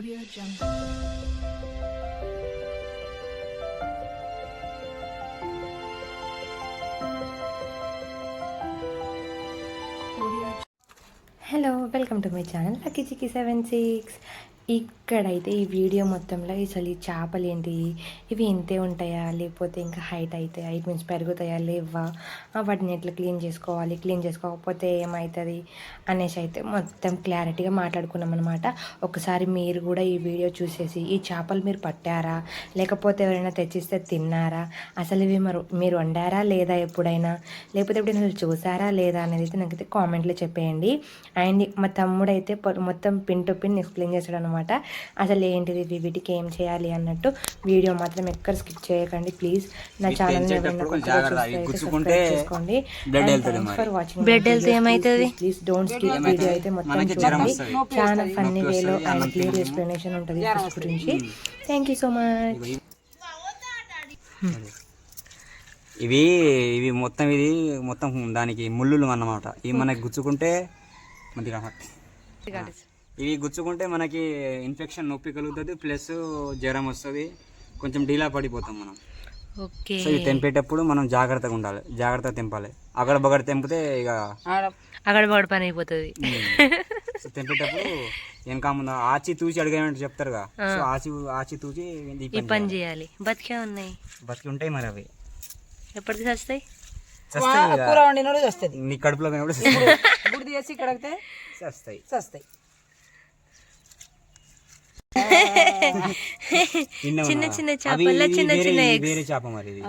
Audio Jungle. Audio hello welcome to my channel lucky Chikki seven six ఇక్కడైతే ఈ video మొత్తంలో అసలు ఈ చేపలు ఏంటి? ఇవి ఇంతే ఉంటాయా? లేకపోతే ఇంకా హైట్ అవుతాయా ఐట్ మీన్స్ పెరుగుతాయా? లేవా? వాటిని ఎట్లా క్లీన్ చేసుకోవాలి? క్లీన్ చేసుకోకపోతే ఏమవుతుంది అనేసి అయితే మొత్తం క్లారిటీగా మాట్లాడుకున్నాం అనమాట ఒకసారి మీరు కూడా ఈ వీడియో చూసేసి ఈ చేపలు మీరు పట్టారా? లేకపోతే ఎవరైనా తెచ్చిస్తే తిన్నారా? అసలు ఇవి మరి మీరు వండారా లేదా ఎప్పుడైనా? లేకపోతే ఎప్పుడైనా అసలు చూసారా లేదా అనేది అయితే నాకైతే కామెంట్లో చెప్పేయండి. అండ్ మా తమ్ముడు అయితే మొత్తం పిన్ టు పిన్ ఎక్స్ప్లెయిన్ చేశాడు అనమాట అసలు ఏంటిది వీటికి ఏం చేయాలి అన్నట్టు వీడియో మాత్రం ఎక్కడ స్కిప్ చేయకండి. ప్లీజ్ నా ఛానల్ చేసుకోండి. For watching? Please don't skip? Video అయితే మొత్తం చూడండి. చాలా ఫన్నీ వేలో అండ్ అన్నం క్లియర్. ఎక్స్ప్లెనేషన్ ఉంటుంది గురించి. థ్యాంక్ యూ సో మచ్ ఇవి ఇవి ఇవి మొత్తం ఇది మొత్తం దానికి ముళ్ళులు అన్నమాట. ఇవి మనకి గుచ్చుకుంటే మంచిగా ఇవి గుచ్చుకుంటే మనకి ఇన్ఫెక్షన్ నొప్పి కలుగుతుంది ప్లస్ జ్వరం వస్తుంది. కొంచెం డీలా పడిపోతాం మనం. ఓకే. సో ఇవి తెంపేటప్పుడు మనం జాగ్రత్తగా ఉండాలి. జాగ్రత్తగా తెంపాలి. అక్కడ బగడ తెంపితే ఇక అక్కడ పడి పని అయిపోతుంది. సో తెంపేటప్పుడు వెనక ముందు ఆచి తూచి అడిగామంటే చెప్తారుగా. సో ఆచి ఆచి తూచి ఈ పని చేయాలి. బతికే ఉన్నాయి. బతికి ఉంటాయి మరి అవి. ఎప్పటికి వస్తాయి. కూర వండినోడు వస్తుంది నీ కడుపులో. గుడి చేసి కడిగితే చస్తాయి. చస్తాయి. తిన్నావా? చిన్న చిన్న చేపల్లో చిన్న చిన్న. వేరే చేప మరి ఇది.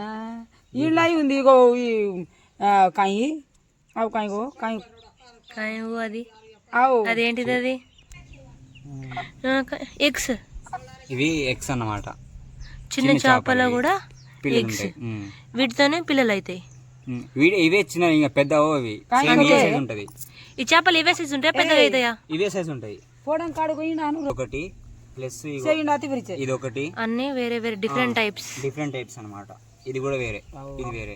ఈళ్ళ ఉంది ఇగో ఈ ఆ, కాయి. అవు కాయి గో కాయి. ఓ అది. అవు అదేంటిది అది? ఎగ్స్. ఇవి ఎగ్స్ అన్నమాట. చిన్న చేపలు. కూడా ఎగ్స్. వీటితోనే పిల్లలు అవుతాయి ఇవే చిన్న ఇంకా పెద్ద ఇవి. ఉంటది. ఈ చేపలు ఇవే సైజ్ ఉంటాయి? పెద్దగా అవుతాయా? ఇవే సైజ్ ఉంటాయి. ఒకటి ప్లస్ ఇది ఒకటి అన్ని వేరే వేరే డిఫరెంట్ టైప్స్ డిఫరెంట్ టైప్స్ అన్నమాట. ఇది కూడా వేరే. ఇది వేరే.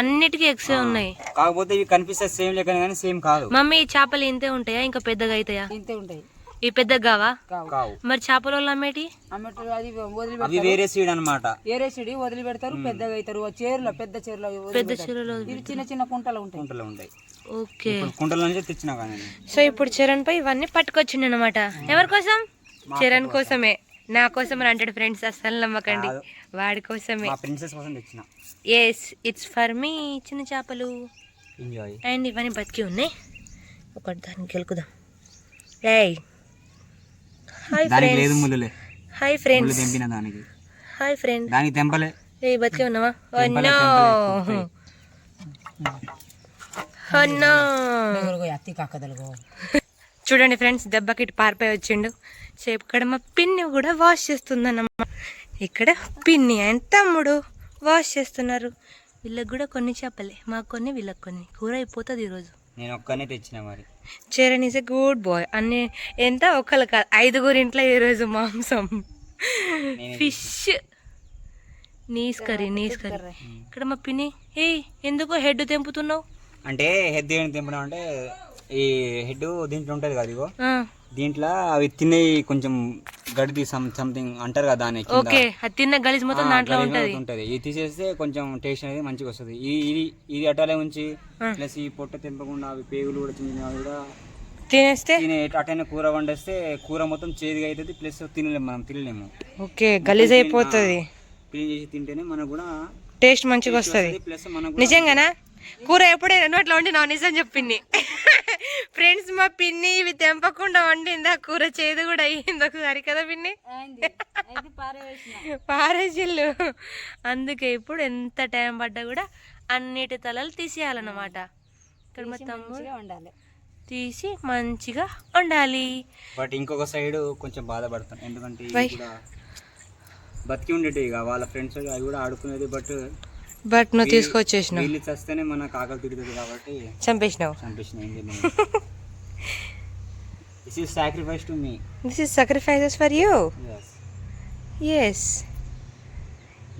అన్నిటికీ ఎగ్స్ ఉన్నాయి. కాకపోతే ఇవి కనిపిస్తే సేమ్ లెక్క కానీ సేమ్ కాదు. మమ్మీ ఈ చేపలు ఇంతే ఉంటాయా? ఇంకా పెద్దగా అవుతాయా ఇంతే ఉంటాయి. ఈ పెద్దగా కావా. కావు. మరి చేపల వాళ్ళు అమ్మేటి అది అవి వదిలిపెడతారు వేరే సీడ్ అన్నమాట. ఏరేసిడి వదిలిపెడతారు పెద్దగా అవుతారు. ఆ చేరులో పెద్ద చేరులో పెద్ద చీరలో ఇవి చిన్న చిన్న కుంటలు ఉంటాయి. కుంటలు ఉంటాయి. ఓకే. కుంటల నుంచి తెచ్చినా కానీ. సో ఇప్పుడు చరణ్ పై ఇవన్నీ పట్టుకొచ్చిండు అనమాట ఎవరి కోసం? చరణ్ కోసమే. నా కోసం అని అంటాడు ఫ్రెండ్స్ అస్సలు నమ్మకండి. వాడి కోసమే. మా ప్రిన్సెస్ కోసం తెచ్చిన. ఎస్ ఇట్స్ ఫర్ మీ చిన్న చేపలు. ఎంజాయ్ అండ్ ఇవన్నీ బతికి ఉన్నాయి. ఒకటి దానికి గెలుకుదాం. రేయ్ హాయ్ దానికి లేదు ఫ్రెండ్స్ హాయ్ ఫ్రెండ్స్ తెంపిన దానికి. హాయ్ ఫ్రెండ్ దానికి తెంపలే. ఏ బతికే ఉన్నావా? Oh తెంపలే, నో తెంపలే, Oh అత్తి కక్కదలుగో చూడండి ఫ్రెండ్స్ దెబ్బకి ఇటు పారిపోయి వచ్చిండు. సో ఇక్కడ మా పిన్ని కూడా వాష్ చేస్తుందన్నమాట. ఇక్కడ పిన్ని అండ్ తమ్ముడు వాష్ చేస్తున్నారు. వీళ్ళకి కూడా కొన్ని చేపలే మాకు కొన్ని వీళ్ళకి కొన్ని. కూర అయిపోతుంది ఈరోజు. నేను ఒక్కనే తెచ్చిన మరి. Charan is a good boy. అన్ని ఎంత ఒకళ్ళు కాదు ఐదుగురు ఇంట్లో ఈరోజు మాంసం. Fish. Nice curry nice curry. ఇక్కడ మా పిన్ని ఏ ఎందుకో హెడ్ తెంపుతున్నావు? అంటే హెడ్ తెంపడం అంటే ఈ హెడ్ దీంట్లో ఉంటుంది కదా ఇగో? దీంట్లో అవి తినేవి కొంచెం గడిది సమ్ సంథింగ్ అంటారు కదా దాని. ఓకే అది తిన్న గలీజ్ మొత్తం దాంట్లో ఉంటది. ఉంటది. ఇది తీసేస్తే కొంచెం టేస్ట్ అనేది మంచిగా వస్తుంది. ఈ ఇది ఇది అటాలే ఉంచి ప్లస్ ఈ పొట్ట తెంపకుండా అవి పేగులు కూడా చిన్న కూడా తినేస్తే? తినే అటైనా కూర వండేస్తే కూర మొత్తం చేదుగా అవుతుంది ప్లస్ తినలేము మనం తినలేము. ఓకే గలీజ్ అయిపోతుంది. క్లీన్ చేసి తింటేనే మనకు కూడా టేస్ట్ మంచిగా వస్తుంది ప్లస్ మనకు కూడా నిజంగానా? కూర ఎప్పుడైనా నోట్లో వండి నా నిజం చెప్పింది. ఫ్రెండ్స్ మా పిన్ని ఇవి తెంపకుండా వండిందా. కూర చేదు కూడా అయ్యింది ఒకసారి కదా పిన్ని? పారేసిల్లు. అందుకే ఇప్పుడు ఎంత టైం పడ్డా కూడా అన్నిటి తలలు తీసేయాలన్నమాట. ఇక్కడ మా తమ్ముడు తీసి మంచిగా వండాలి. బట్ ఇంకొక సైడ్ కొంచెం బాధపడతాను. ఎందుకంటే బతికి ఉండేటి ఇక. వాళ్ళ ఫ్రెండ్స్ అవి కూడా ఆడుకునేది బట్ బట్ నువ్వు తీసుకొచ్చేసినావు. వీళ్ళు చస్తేనే మనకు ఆకలి తిరుగుతుంది కాబట్టి చంపేసినావు. Sacrifice to me this is sacrifices for you yes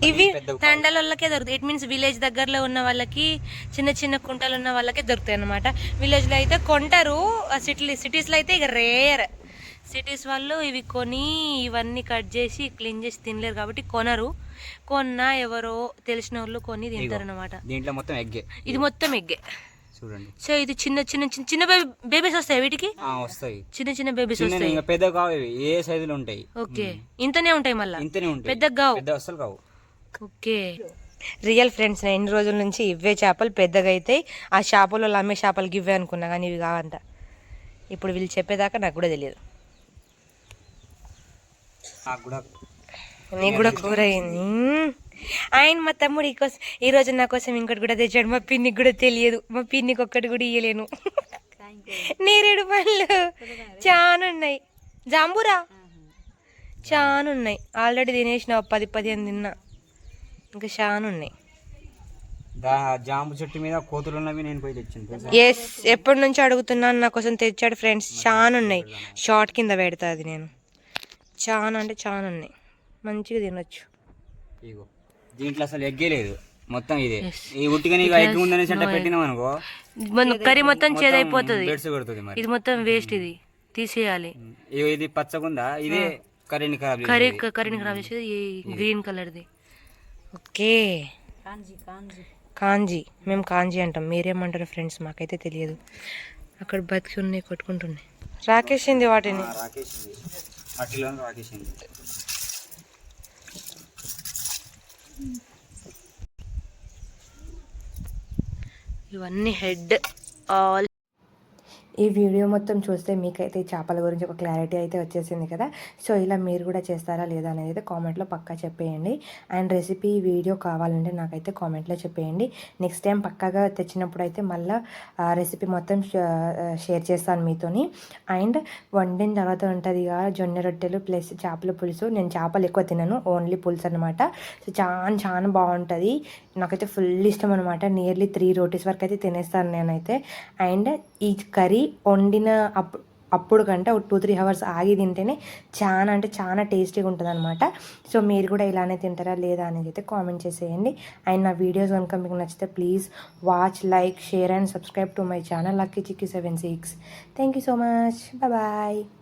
ఇవి తండలకే దొరుకుతాయి. ఇట్ మీన్స్ విలేజ్ దగ్గరలో ఉన్న వాళ్ళకి చిన్న చిన్న కుంటలు ఉన్న వాళ్ళకే దొరుకుతాయి అనమాట విలేజ్లో అయితే కొంటారు సిటీ సిటీస్లో అయితే ఇక రేర్ సిటీస్ వాళ్ళు ఇవి కొని ఇవన్నీ కట్ చేసి క్లీన్ చేసి తినలేరు కాబట్టి కొనరు. కొన్నా ఎవరో తెలిసిన వాళ్ళు కొని తింటారు అనమాట దీంట్లో మొత్తం ఎగ్గే. ఇది మొత్తం ఎగ్గే. చూడండి. సో ఇది చిన్న చిన్న చిన్న చిన్న బేబీ బేబీస్ వస్తాయి వీటికి? ఆ, వస్తాయి. చిన్న చిన్న బేబీస్ వస్తాయి. పెద్ద కావు ఏ సైజులో ఉంటాయి? ఓకే. ఇంతనే ఉంటాయి మళ్ళా? ఇంతనే ఉంటాయి. పెద్దగా కావు. పెద్ద అస్సలు కావు. ఓకే. రియల్ ఫ్రెండ్స్ నేను ఎన్ని రోజుల నుంచి ఇవే చేపలు పెద్దగా అవుతాయి ఆ చేపలలో అమ్మే చేపలకి ఇవే అనుకున్నా కానీ ఇవి కావంట. ఇప్పుడు వీళ్ళు చెప్పేదాకా నాకు కూడా తెలియదు. నాకు కూడా నీకు కూడా కూర అయింది. ఆయన మా తమ్ముడు ఈ కోసం ఈ రోజు నా కోసం ఇంకోటి కూడా తెచ్చాడు. మా పిన్నికి కూడా తెలియదు. మా పిన్నికి ఒక్కటి కూడా ఇయ్యలేను. నేరేడు పళ్ళు చాలా ఉన్నాయి జాంబూరా? చాలా ఉన్నాయి ఆల్రెడీ తినేసిన పది పదిహేను తిన్నా. ఇంకా చాలా ఉన్నాయి జాంబు చెట్టు మీద కోతులు ఉన్నవి నేను పోయి తెలుసా? ఎస్ ఎప్పటి నుంచి అడుగుతున్నాను నా కోసం తెచ్చాడు ఫ్రెండ్స్. చాలా ఉన్నాయి షార్ట్ కింద పెడతా అది నేను. చాలా అంటే చాలా ఉన్నాయి మంచిగా తినొచ్చు. ఇగో దీంట్లో అసలు ఎగ్గే లేదు. మొత్తం ఇదే. ఈ ఉట్టిగా ఇక ఎగ్ ఉందని చెట్ట పెట్టినాం అనుకో మన కర్రీ మొత్తం చేదైపోతుంది. ఇది మొత్తం వేస్ట్ ఇది. తీసేయాలి. ఇది పచ్చగుందా? ఇదే కర్రీని ఖరాబ్ కర్రీ. కర్రీని ఖరాబ్ చేసేది ఈ గ్రీన్ కలర్ది ఓకే. కాంజీ మేము కాంజీ అంటాం. మీరేమంటారు ఫ్రెండ్స్ మాకైతే తెలియదు. అక్కడ బతికి ఉన్నాయి కొట్టుకుంటున్నాయి. రాకేసింది వాటిని? రాకేసింది ఇవన్నీ హెడ్ ఆల్ ఈ వీడియో మొత్తం చూస్తే మీకైతే ఈ చేపల గురించి ఒక క్లారిటీ అయితే వచ్చేసింది కదా. సో ఇలా మీరు కూడా చేస్తారా లేదా అనేది అయితే కామెంట్లో పక్కా చెప్పేయండి. అండ్ రెసిపీ వీడియో కావాలంటే నాకైతే కామెంట్లో చెప్పేయండి. నెక్స్ట్ టైం పక్కాగా తెచ్చినప్పుడు అయితే మళ్ళీ రెసిపీ మొత్తం షేర్ చేస్తాను మీతోని. అండ్ వండిన తర్వాత ఉంటుంది కదా జొన్న రొట్టెలు ప్లస్ చేపల పులుసు. నేను చేపలు ఎక్కువ తినను ఓన్లీ పులుసు అనమాట సో చాలా చాలా బాగుంటుంది. నాకైతే ఫుల్ ఇష్టం అనమాట నియర్లీ త్రీ రోటీస్ వరకు అయితే తినేస్తాను నేనైతే. అండ్ ఈ కర్రీ వండిన అప్ అప్పుడు కంటే ఒక టూ త్రీ అవర్స్ ఆగి తింటేనే చాలా అంటే చాలా టేస్టీగా ఉంటుంది అనమాట సో మీరు కూడా ఇలానే తింటారా లేదా అనేది అయితే కామెంట్ చేసేయండి. అండ్ నా వీడియోస్ కనుక మీకు నచ్చితే please watch like share and subscribe to my channel lucky Chikki seven six thank you so much bye